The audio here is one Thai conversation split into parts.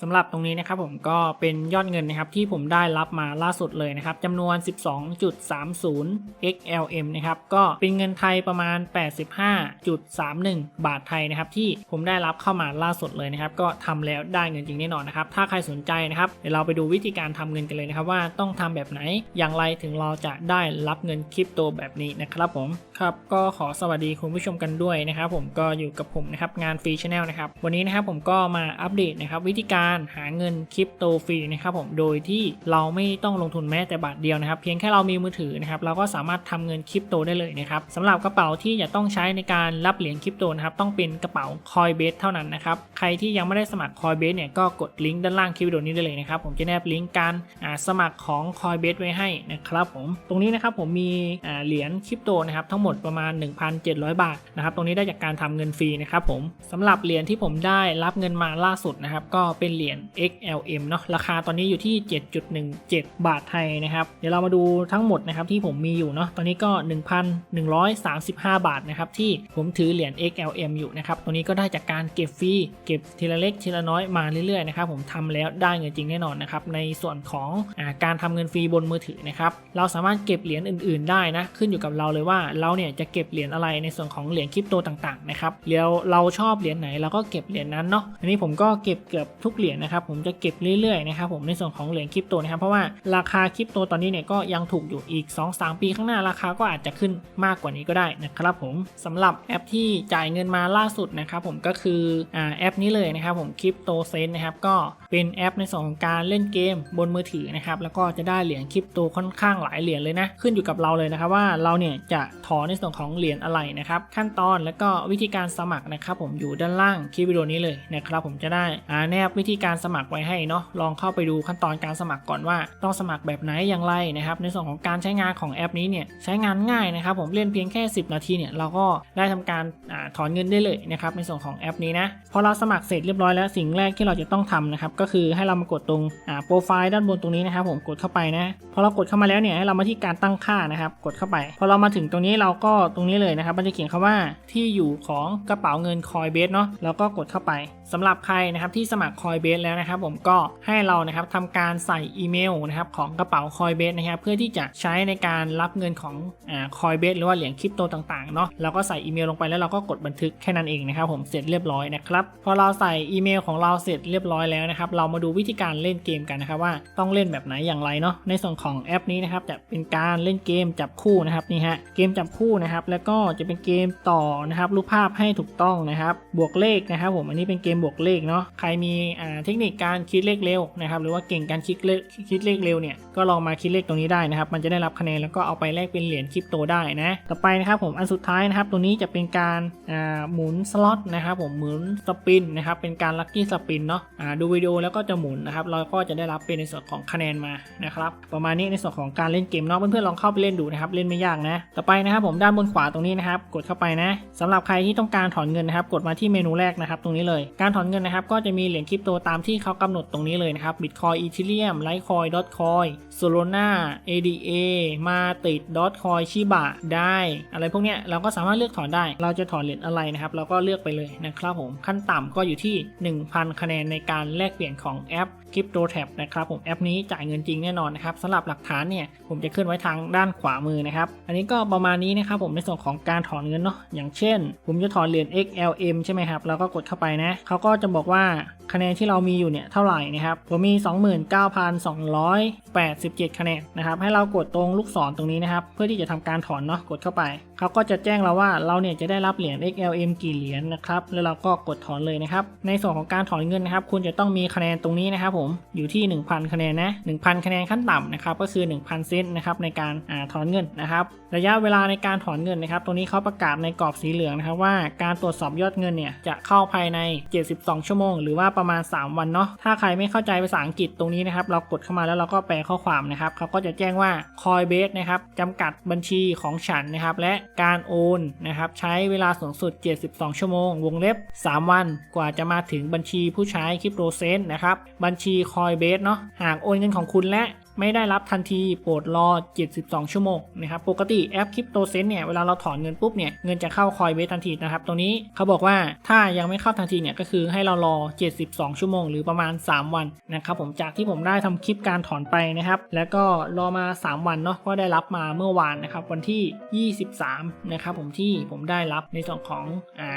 สำหรับตรงนี้นะครับผมก็เป็นยอดเงินนะครับที่ผมได้รับมาล่าสุดเลยนะครับจำนวน 12.30 XLM นะครับก็เป็นเงินไทยประมาณ 85.31 บาทไทยนะครับที่ผมได้รับเข้ามาล่าสุดเลยนะครับก็ทำแล้วได้เงินจริงแน่นอนนะครับถ้าใครสนใจนะครับเดี๋ยวเราไปดูวิธีการทำเงินกันเลยนะครับว่าต้องทำแบบไหนอย่างไรถึงเราจะได้รับเงินคริปโตแบบนี้นะครับผมครับก็ขอสวัสดีคุณผู้ชมกันด้วยนะครับผมก็อยู่กับผมนะครับงานฟรีชาแนลนะครับวันนี้นะครับผมก็มาอัปเดตนะครับวิธีการหาเงินคริปโตฟรีนะครับผมโดยที่เราไม่ต้องลงทุนแม้แต่บาทเดียวนะครับ เพียงแค่เรามีมือถือนะครับเราก็สามารถทำเงินคริปโตได้เลยนะครับสำหรับกระเป๋าที่จะต้องใช้ในการรับเหรียญคริปโตนะครับต้องเป็นกระเป๋า Coinbase เท่านั้นนะครับใครที่ยังไม่ได้สมัคร Coinbase เนี่ยก็กดลิงก์ด้านล่างคลิปวิดีโอนี้ได้เลยนะครับผมจะแนบลิงก์การสมัครของ Coinbase ไว้ให้นะครับผมตรงนี้นะครับผมมีเหรียญคริปโตนะครับทั้งหมดประมาณ 1,700 บาทนะครับตรงนี้ได้จากการทำเงินฟรีนะครับผมสำหรับเหรียญที่ผมได้รับเงินมาล่าสุดนะครับก็เป็นเหรียญ XLM เนาะราคาตอนนี้อยู่ที่ 7.17 บาทไทยนะครับเดี๋ยวเรามาดูทั้งหมดนะครับที่ผมมีอยู่เนาะตอนนี้ก็ 1,135 บาทนะครับที่ผมถือเหรียญ XLM อยู่นะครับตัวนี้ก็ได้จากการเก็บฟรีเก็บทีละเล็กทีละน้อยมาเรื่อยๆนะครับผมทำแล้วได้เงินจริงแน่นอนนะครับในส่วนของอการทำเงินฟรีบนมือถือนะครับเราสามารถเก็บเหรียญอื่น ๆได้นะขึ้นอยู่กับเราเลยว่าเราเนี่ยจะเก็บเหรียญอะไรในส่วนของเหรียญคริปโตต่างๆนะครับแล้วเราชอบเหรียญไหนเราก็เก็บเหรียญนั้นเนาะอันนี้ผมก็เก็บเกือบทุกเหรียญนะครับผมจะเก็บเรื่อยๆนะครับผมในส่วนของเหรียญคริปโตนะครับเพราะว่าราคาคริปโตตอนนี้เนี่ยก็ยังถูกอยู่อีก 2-3 ปีข้างหน้าราคาก็อาจจะขึ้นมากกว่านี้ก็ได้นะครับผมสำหรับแอปที่จ่ายเงินมาล่าสุดนะครับผมก็คืออแอปนี้เลยนะครับผมคริปโตเซนนะครับก็เป็นแอปในส่วนของการเล่นเกมบนมือถือนะครับแล้วก็จะได้เหรียญคริปโตค่อนข้างหลายเหรียญเลยนะขึ้นอยู่กับเราเลยนะครับว่าเราเนี่ยจะถอนในส่วนของเหรียญอะไรนะครับขั้นตอนแล้วก็วิธีการสมัครนะครับผมอยู่ด้านล่างคลิปวิดีโอนี้เลยนะครับผมจะได้แนบวิธีการสมัครไว้ให้เนาะลองเข้าไปดูขั้นตอนการสมัครก่อนว่า ต้องสมัครแบบไหนอย่างไรนะครับ ในส่วนของการใช้งานของแอปนี้เนี่ยใช้งานง่ายนะครับ ผมเล่นเพียงแค่ 10 นาทีเนี่ยเราก็ได้ทำการอถอนเงินได้เลยนะครับในส่วนของแอปนี้นะพอเราสมัครเสร็จเรียบร้อยแล้วสิ่งแรกที่เราจะต้องทำนะครับก็คือให้เรามากดตรงโปรไฟล์ด้านบนตรงนี้นะครับ ผมกดเข้าไปนะพอเรากดเข้ามาแล้วเนี่ยให้เรามาที่การตั้งค่านะครับ กดเข้าไป พอเรามาถึงตรงนี้เราก็ตรงนี้เลยนะครับ มันจะเขียนคำว่าที่อยู่ของกระเป๋าเงิน Coinbase เนาะแล้วก็กดเข้าไปสำหรับใครนะครับที่สมัคร Coinbase แล้วนะครับ ผมก็ให้เรานะครับทำการใส่อีเมลนะครับของกระเป๋า Coinbase นะครับเพื่อที่จะใช้ในการรับเงินของอ่า Coinbase หรือว่าเหรียญคริปโตต่างๆเนาะเราก็ใส่อีเมลลงไปแล้วเราก็กดบันทึกแค่นั้นเองนะครับผมเสร็จเรียบร้อยนะครับพอเราใส่อีเมลของเราเสร็จเรียบร้อยแล้วนะครับเรามาดูวิธีการเล่นเกมกันนะครับว่าต้องเล่นแบบไหนอย่างไรเนาะในส่วนของแอปนี้นะครับจะเป็นการเล่นเกมจับคู่นะครับนี่ฮะเกมจับคู่นะครับแล้วก็จะเป็นเกมต่อนะครับรูปภาพให้ถูกต้องนะครับบวกเลขนะครับผมอันนี้เป็นเกมมบวกเลขเนาะใครมีเทคนิคการคิดเลขเร็วนะครับหรือว่าเก่งการคิดเลขคิดเลขเร็วเนี่ยก็ลองมาคิดเลขตรงนี้ได้นะครับ มันจะได้รับคะแนนแล้วก็เอาไปแลกเป็นเหรียญคริปโตได้นะต่อไปนะครับผมอันสุดท้ายนะครับตรงนี้จะเป็นการหมุนสล็อตนะครับผมหมุนสปินนะครับเป็นการลัคกี้สปินเนาะดูวิดีโอแล้วก็จะหมุนนะครับเราก็จะได้รับเป็นในส่วนของคะแนนมานะครับประมาณนี้ในส่วนของการเล่นเกมเนาะเพื่อนๆลองเข้าไปเล่นดูนะครับเล่นไม่ยากนะ ต่อไปนะครับผมด้านบนขวาตรงนี้นะครับกดเข้าไปนะสำหรับใครที่ต้องการถอนเงินนะครับกดมาที่เมนูแรกนะครับตรงนี้เลยกการถอนเงินนะครับก็จะมีเหรียญคริปโตตามที่เขากำหนดตรงนี้เลยนะครับบิตคอยอีเทเรียมไลท์คอยดอทคอยโซโลนาเอดีเอมาติดดอทคอยชิบะได้ อะไรพวกเนี้ยเราก็สามารถเลือกถอนได้ เราจะถอนเหรียญอะไรนะครับเราก็เลือกไปเลยนะครับผมขั้นต่ำก็อยู่ที่ 1,000 คะแนนในการแลกเปลี่ยนของแอปคริปโตแท็บนะครับผมแอปนี้จ่ายเงินจริงแน่นอนนะครับสำหรับหลักฐานเนี่ยผมจะขึ้นไว้ทางด้านขวามือนะครับอันนี้ก็ประมาณนี้นะครับผมในส่วนของการถอนเงินเนาะอย่างเช่น ผมจะถอนเหรียญ XLM ใช่ไหมครับเราก็กดเข้าไปนะเขาก็จะบอกว่าคะแนนที่เรามีอยู่เนี่ยเท่าไหร่นะครับ ผมมี 29,287 คะแนนนะครับ ให้เรากดตรงลูกศรตรงนี้นะครับ เพื่อที่จะทำการถอนเนาะ กดเข้าไป เขาก็จะแจ้งเราว่าเราเนี่ยจะได้รับเหรียญ XLM กี่เหรียญนะครับ แล้วเราก็กดถอนเลยนะครับ ในส่วนของการถอนเงินนะครับ คุณจะต้องมีคะแนนตรงนี้นะครับผม อยู่ที่ 1,000 คะแนนนะ 1,000 คะแนนขั้นต่ำนะครับ ก็คือ 1,000 เซนต์นะครับในการอ่าถอนเงินนะครับ ระยะเวลาในการถอนเงินนะครับ ตรงนี้เขาประกาศในกรอบสีเหลืองนะครับว่าการตรวจสอบยอดเงินเนี่ยจะเข้าภายใน72 ชั่วโมง หรือว่าประมาณ 3 วันเนาะถ้าใครไม่เข้าใจภาษาอังกฤษตรงนี้นะครับเรากดเข้ามาแล้วเราก็แปลข้อความนะครับเขาก็จะแจ้งว่า Coinbase นะครับจำกัดบัญชีของฉันนะครับและการโอนนะครับใช้เวลาสูงสุด 72 ชั่วโมง วงเล็บ 3 วัน กว่าจะมาถึงบัญชีผู้ใช้คริปโตเซนนะครับบัญชี Coinbase เนาะหากโอนเงินของคุณและ ไม่ได้รับทันทีโปรดรอ 72 ชั่วโมงนะครับปกติแอปคริปโตเซนเนี่ยเวลาเราถอนเงินปุ๊บเนี่ยเงินจะเข้าคอยเวททันทีนะครับตรงนี้เขาบอกว่าถ้ายังไม่เข้าทันทีเนี่ยก็คือให้เรารอ 72 ชั่วโมง หรือประมาณ 3 วันนะครับผมจากที่ผมได้ทำคลิปการถอนไปนะครับแล้วก็รอมา 3 วันเนาะก็ได้รับมาเมื่อวานนะครับวันที่ 23 นะครับผมที่ผมได้รับในส่วนของอ่า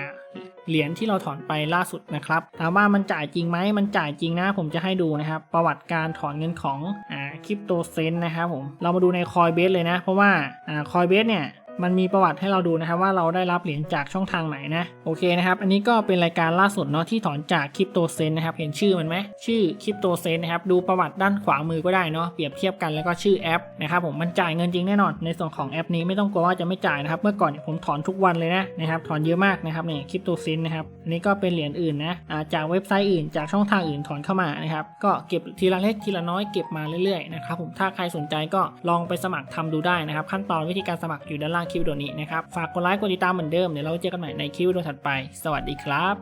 เหรียญที่เราถอนไปล่าสุดนะครับ ถามว่ามันจ่ายจริงไหม มันจ่ายจริงนะ ผมจะให้ดูนะครับ ประวัติการถอนเงินของอ่าคริปโตเซนนะครับผม เรามาดูในคอยเบสเลยนะ เพราะว่าอ่าคอยเบสเนี่ย มันมีประวัติให้เราดูนะครับว่าเราได้รับเหรียญจากช่องทางไหนนะโอเคนะครับอันนี้ก็เป็นรายการล่าสุดเนาะที่ถอนจากคริปโตเซนนะครับเห็นชื่อมันไหมชื่อคริปโตเซนนะครับดูประวัติด้านขวามือก็ได้เนาะเปรียบเทียบกันแล้วก็ชื่อแอปนะครับผมมันจ่ายเงินจริงแน่นอน ในส่วนของแอปนี้ไม่ต้องกลัวว่าจะไม่จ่ายนะครับเมื่อก่อนผมถอนทุกวันเลยนะนะครับถอนเยอะมากนะครับเนี่ยคริปโตเซนนะครับอันนี้ก็เป็นเหรียญอื่นนะาจากเว็บไซต์อื่นจากช่องทางอื่นถอนเข้ามานะครับก็เก็บทีละเล็กทีละน้อยเก็บมาเรื่อยๆนะครับผมถ้าใครสนใจก็ลองไปสมัครทำดูได้นะครับขั้นตอนวิธีการสมัครอยู่ด้านล่างคลิปวิดีโอนี้นะครับ ฝากกดไลค์กดติดตามเหมือนเดิม เดี๋ยวเราเจอกันใหม่ในคลิปวิดีโอถัดไป สวัสดีครับ